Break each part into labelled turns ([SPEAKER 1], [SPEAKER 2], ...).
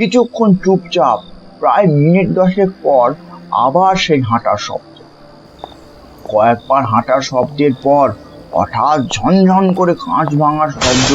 [SPEAKER 1] কিছুক্ষণ চুপচাপ, প্রায় মিনিট দশেক পর আবার সেই হাঁটার শব্দ। কয়েকবার হাঁটার শব্দের পর হঠাৎ ঝনঝন করে কাঁচ ভাঙার শব্দ,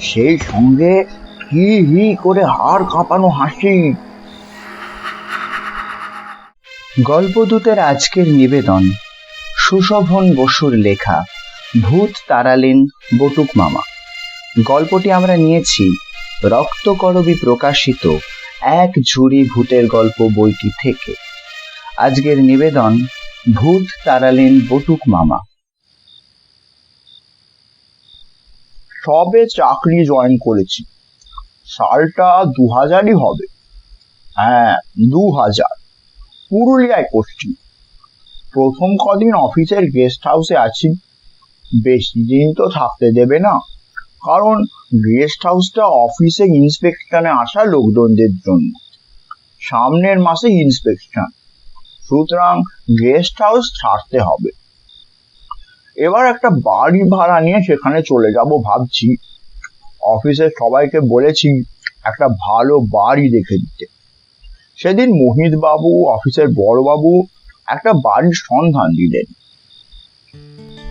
[SPEAKER 1] সেই সঙ্গে হি হি করে হাড় কাঁপানো হাসি।
[SPEAKER 2] গল্পদূতের আজকের নিবেদন, সুশোভন বসুর লেখা, ভূত তাড়ালেন বটুক মামা। গল্পটি আমরা নিয়েছি রক্তকরবী প্রকাশিত এক ঝুড়ি ভূতের গল্প বইটি থেকে। আজকের নিবেদন, ভূত তাড়ালেন বটুক মামা।
[SPEAKER 1] সবে চাকরি জয়েন করেছি। সালটা দু হাজারই হবে। হ্যাঁ দু হাজার পুরুলিয়ায় করছি প্রথম কদিন অফিসের গেস্ট হাউসে আছি। বেশি দিন তো থাকতে দেবে না। কারণ গেস্ট হাউসটা অফিসে ইন্সপেকশনে আসা লোকজনদের জন্য। সামনের মাসে ইন্সপেকশন। সুতরাং গেস্ট হাউস ছাড়তে হবে। এবার একটা বাড়ি ভাড়া নিয়ে সেখানে চলে যাব ভাবছি। অফিসের সবাইকে বলেছি, একটা ভালো বাড়ি দেখে দিতে। সেদিন মোহিত বাবু অফিসের বড়বাবু একটা বাড়ির সন্ধান দিলেন।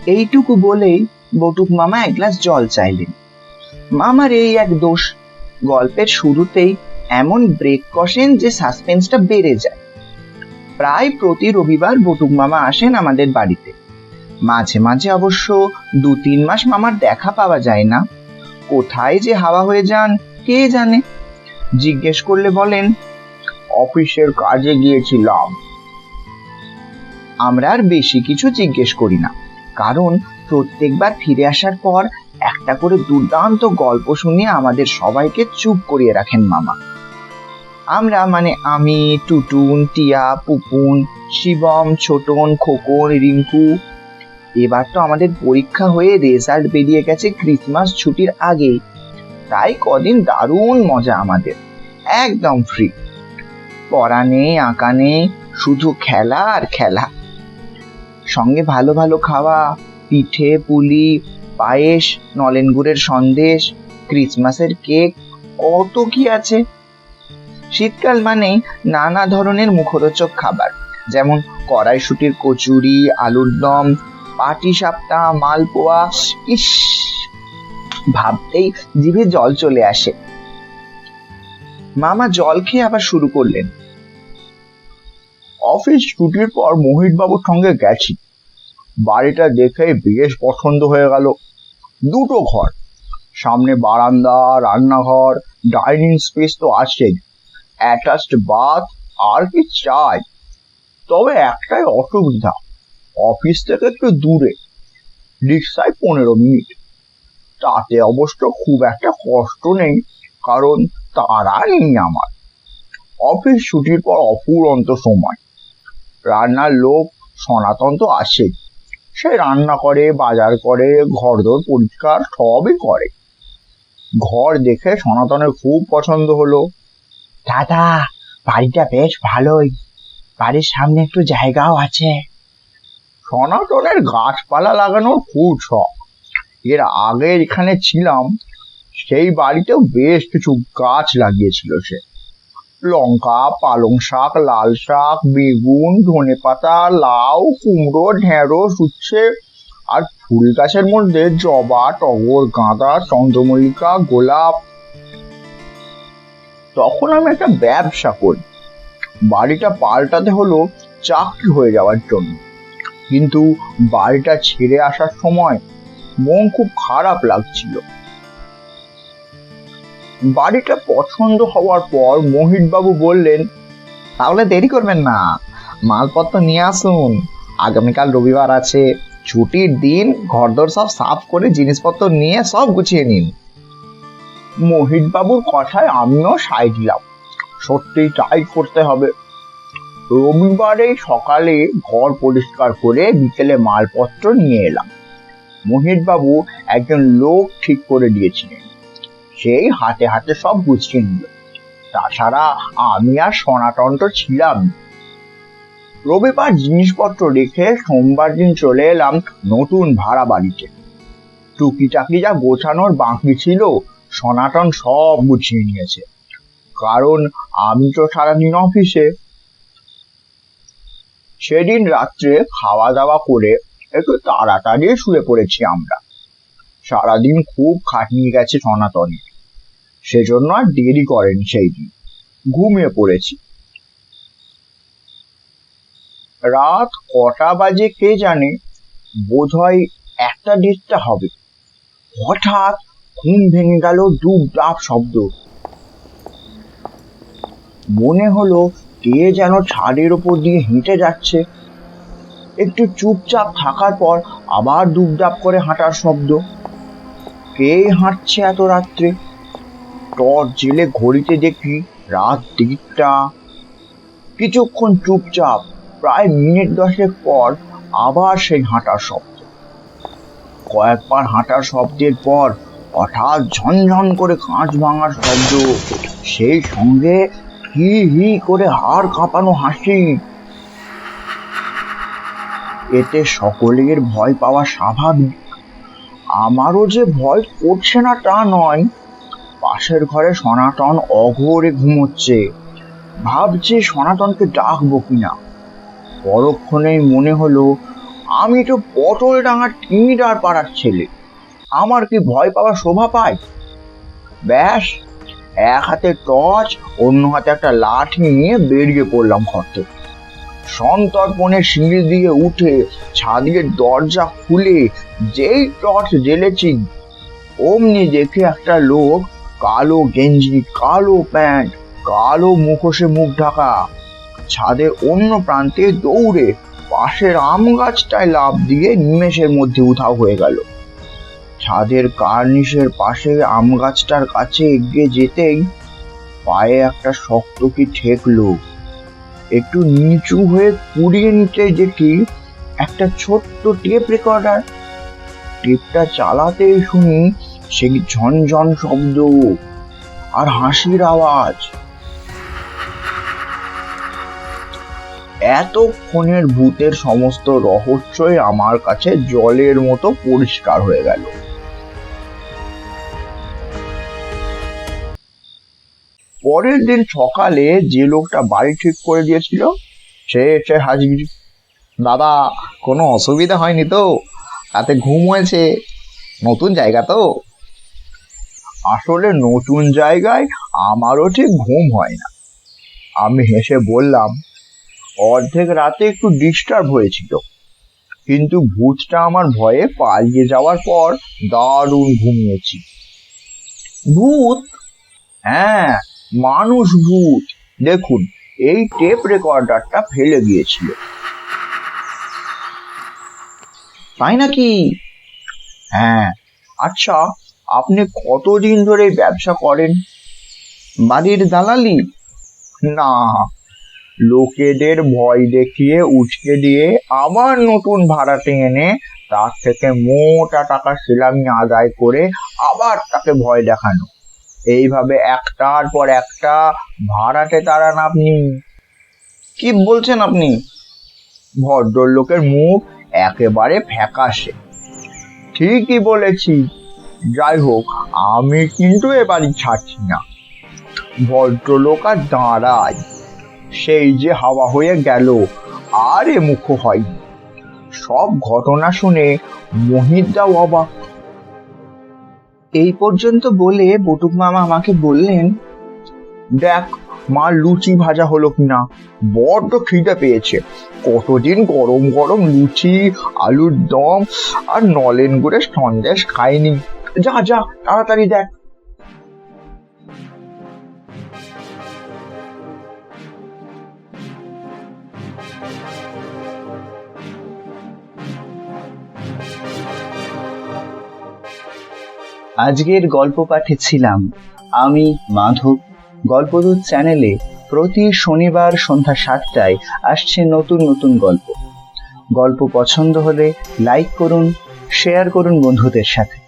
[SPEAKER 2] এইটুকু বলেই বটুক মামা এক গ্লাস জল চাইলেন। মামার এই এক দোষ। গল্পের শুরুতেই এমন ব্রেক কষেন যে সাসপেন্সটা বেড়ে যায়। প্রায় প্রতি রবিবার বটুক মামা আসেন আমাদের বাড়িতে। মাঝে মাঝে অবশ্য দু তিন মাস মামার দেখা পাওয়া যায় না। কোথায় যে হাওয়া হয়ে যান, কে জানে? জিজ্ঞেস করলে বলেন,
[SPEAKER 1] অফিসের কাজে গিয়েছিলাম।
[SPEAKER 2] আমরা আর বেশি কিছু জিজ্ঞেস করি না। কারণ প্রত্যেকবার ফিরে আসার পর একটা করে দুর্দান্ত গল্প শুনিয়ে আমাদের সবাইকে চুপ করিয়ে রাখেন মামা। আমরা মানে আমি, টুটুন, টিয়া, পুপুন, শিবম, ছোটন, খোকন, রিঙ্কু, এবার তো আমাদের পরীক্ষা হয়ে রেজাল্ট বেরিয়ে গেছে ক্রিসমাস ছুটির আগে তাই কদিন দারুণ মজা আমাদের, একদম ফ্রি পড়া নেই, আঁকা নেই, শুধু খেলা আর খেলা। সঙ্গে ভালো ভালো খাওয়া, পিঠে, পুলি পায়েস, নলেন গুড়ের সন্দেশ, ক্রিসমাসের কেক, কত কি আছে? শীতকাল মানেই নানা ধরনের মুখরোচক খাবার, যেমন কড়াইশুটির কচুরি, আলুর দম, পাটি সাপটা, মালপোয়া, ইস, ভাবতেই জিভে জল চলে আসে। মামা জল খেয়ে আবার শুরু করলেন।
[SPEAKER 1] অফিস ছুটির পর মোহিত বাবুর সঙ্গে গেছি। বাড়িটা দেখে বেশ পছন্দ হয়ে গেল। দুটো ঘর, সামনে বারান্দা, রান্নাঘর, ডাইনিং স্পেস তো আছেই। অ্যাটাচড বাথ, আর কি চাই? তবে একটাই অসুবিধা, অফিস থেকে একটু দূরে, রিক্সায় পনেরো মিনিট। তাতে অবশ্য খুব একটা কষ্ট নেই, কারণ তারা নেই আমার। অফিস ছুটির পর অফুরন্ত সময়। রান্নার লোক সনাতন তো আসেই সে রান্না করে, বাজার করে, ঘরদোর পরিষ্কার, সবই করে। ঘর দেখে সনাতনের খুব পছন্দ হলো।
[SPEAKER 2] দাদা, বাড়িটা বেশ ভালোই। বাড়ির সামনে একটু জায়গাও আছে।
[SPEAKER 1] সনাতনের গাছপালা লাগানোর খুব শখ। এর আগে এখানে ছিলাম, সেই বাড়িতেও বেশ কিছু গাছ লাগিয়েছিল সে। লঙ্কা, পালং শাক, লাল শাক, বেগুন, ধনে পাতা, লাউ, কুমড়ো, ঢেঁড়স, উচ্ছে আর ফুল গাছের মধ্যে জবা, টগর, গাঁদা, চন্দ্রমল্লিকা, গোলাপ। তখন আমি একটা ব্যবসা করি। বাড়িটা পাল্টাতে হলো চাকরি হয়ে যাওয়ার জন্য। কিন্তু বাড়িটা ছেড়ে আসার সময় মন খুব খারাপ লাগছিল। বাড়িটা পছন্দ হওয়ার পর মোহিত বাবু বললেন,
[SPEAKER 2] তাহলে দেরি করবেন না, মালপত্র নিয়ে আসুন। আগামীকাল রবিবার আছে, ছুটির দিন ঘরদোর সব সাফ করে জিনিসপত্র নিয়ে সব গুছিয়ে নিন।
[SPEAKER 1] মোহিত বাবুর কথায় আমিও সাই দিলাম। সত্যি তাই করতে হবে। রবিবারে সকালে ঘর পরিষ্কার করে বিকেলে মালপত্র নিয়ে এলাম। মোহিত বাবু একজন লোক ঠিক করে দিয়েছিলেন। সেই হাতে হাতে সব গুছিয়ে নিল। তাছাড়া আমি আর সনাতন তো ছিলাম। রবিবার জিনিসপত্র রেখে সোমবার দিন চলে এলাম নতুন ভাড়া বাড়িতে। টুকিটাকি যা গোছানোর বাকি ছিল, সনাতন সব গুছিয়ে নিয়েছে। কারণ আমি তো সারাদিন অফিসে। সেদিন রাত্রে খাওয়া দাওয়া করে একটু তাড়াতাড়ি শুয়ে পড়েছি আমরা। সারাদিন খুব খাটনি গেছে সনাতনী সেজন্য আর দেরি করেন সেই দিন। ঘুমিয়ে পড়েছি। রাত কটা বাজে কে জানে বোধ হয় একটা দেড়টা হবে। হঠাৎ ঘুম ভেঙে গেল ডুব ডাব শব্দ। মনে হলো কে যেন ছাদের ওপর দিয়ে হেঁটে যাচ্ছে। একটু চুপচাপ থাকার পর আবার ডুবডাব করে হাঁটার শব্দ। কে হাঁটছে এত রাত্রে? টর্চ জেলে ঘড়িতে দেখি রাত দিকটা কিছুক্ষণ চুপচাপ, প্রায় মিনিট দশেক পর আবার সেই হাঁটার শব্দ। কয়েকবার হাঁটার শব্দের পর হঠাৎ ঝনঝন করে কাঁচ ভাঙার শব্দ, সেই সঙ্গে হি হি করে হাড় কাঁপানো হাসি। এতে সকলের ভয় পাওয়া স্বাভাবিক। আমারও যে ভয় করছে না তা নয় পাশের ঘরে সনাতন অঘোরে ঘুমোচ্ছে। ভাবছে সনাতনকে ডাকবো কিনা। পরক্ষণেই মনে হলো, আমি তো পটল ডাঙার টিমিডার পাড়ার ছেলে। আমার কি ভয় পাওয়ার শোভা পায়? ব্যাস, এক হাতে টর্চ, অন্য হাতে একটা লাঠি নিয়ে বেরিয়ে পড়লাম ঘর থেকে। সন্তর্পণে সিঁড়ি দিয়ে উঠে ছাদের দরজা খুলে যেই টর্চ জ্বেলেছি, অমনি দেখে একটা লোক কালো গেঞ্জি, কালো প্যান্ট, কালো মুখোশে মুখ ঢাকা। ছাদের অন্য প্রান্তে দৌড়ে পাশের আম গাছটায় লাফ দিয়ে নিমেষের মধ্যে উধাও হয়ে গেল। ছাদের কার্নিশের পাশে আম গাছটার কাছে এগিয়ে যেতেই পায়ে একটা শক্ত কি ঠেকলো। একটু নিচু হয়ে কুড়িয়ে নিতে দেখি একটা ছোট্ট টেপ রেকর্ডার। টেপটা চালাতেই শুনি সেই ঝনঝন শব্দ? আর হাসির আওয়াজ? এতক্ষণের ভূতের সমস্ত রহস্যই আমার কাছে জলের মতো পরিষ্কার হয়ে গেল। পরের দিন সকালে যে লোকটা বাড়ি ঠিক করে দিয়েছিল, সে এসে হাজির। দাদা, কোনো অসুবিধা হয়নি তো? রাতে ঘুম হয়েছে। নতুন জায়গা তো? আসলে নতুন জায়গায় আমারও ঠিক ঘুম হয় না। আমি হেসে বললাম, অর্ধেক রাতে একটু ডিস্টার্ব হয়েছিল, কিন্তু ভূতটা আমার ভয়ে পালিয়ে যাওয়ার পর দারুণ ঘুমিয়েছি। ভূত? হ্যাঁ মানুষ ভূত। দেখুন, এই টেপ রেকর্ডারটা ফেলে গিয়েছিল তাই নাকি? হ্যাঁ আচ্ছা আপনি কতদিন ধরে ব্যবসা করেন? বাড়ির দালালি? না। লোকেদের ভয় দেখিয়ে, উচকে দিয়ে আবার নতুন ভাড়াটে এনে তার থেকে মোটা টাকা সেলামি আদায় করে আবার তাকে ভয় দেখানো। এইভাবে একটার পর একটা ভাড়াতে তাড়ান আপনি? কি বলছেন আপনি? ভদ্রলোকের মুখ একেবারে ফ্যাকাশে। ঠিকই বলেছি। যাই হোক, আমি কিন্তু এ বাড়ি ছাড়ছি না। ভদ্রলোক আর দাঁড়ায়। সেই যে হাওয়া হয়ে গেল, আর এ মুখ হয়নি। সব ঘটনা শুনে মহিতদাও অবাক।
[SPEAKER 2] এই পর্যন্ত বলে বটুক মামা আমাকে বললেন,
[SPEAKER 1] দেখ, মা লুচি ভাজা হলো কিনা? বড্ড খিদে পেয়েছে। কতদিন গরম গরম লুচি, আলুর দম আর নলেন গুড়ের সন্দেশ খাইনি। যা যা, তাড়াতাড়ি দেখ।
[SPEAKER 2] আজকের গল্প পাঠে ছিলাম আমি, মাধব। গল্পদূত চ্যানেলে প্রতি শনিবার সন্ধ্যা সাতটায় আসছে নতুন নতুন গল্প। গল্প পছন্দ হলে লাইক করুন, শেয়ার করুন বন্ধুদের সাথে।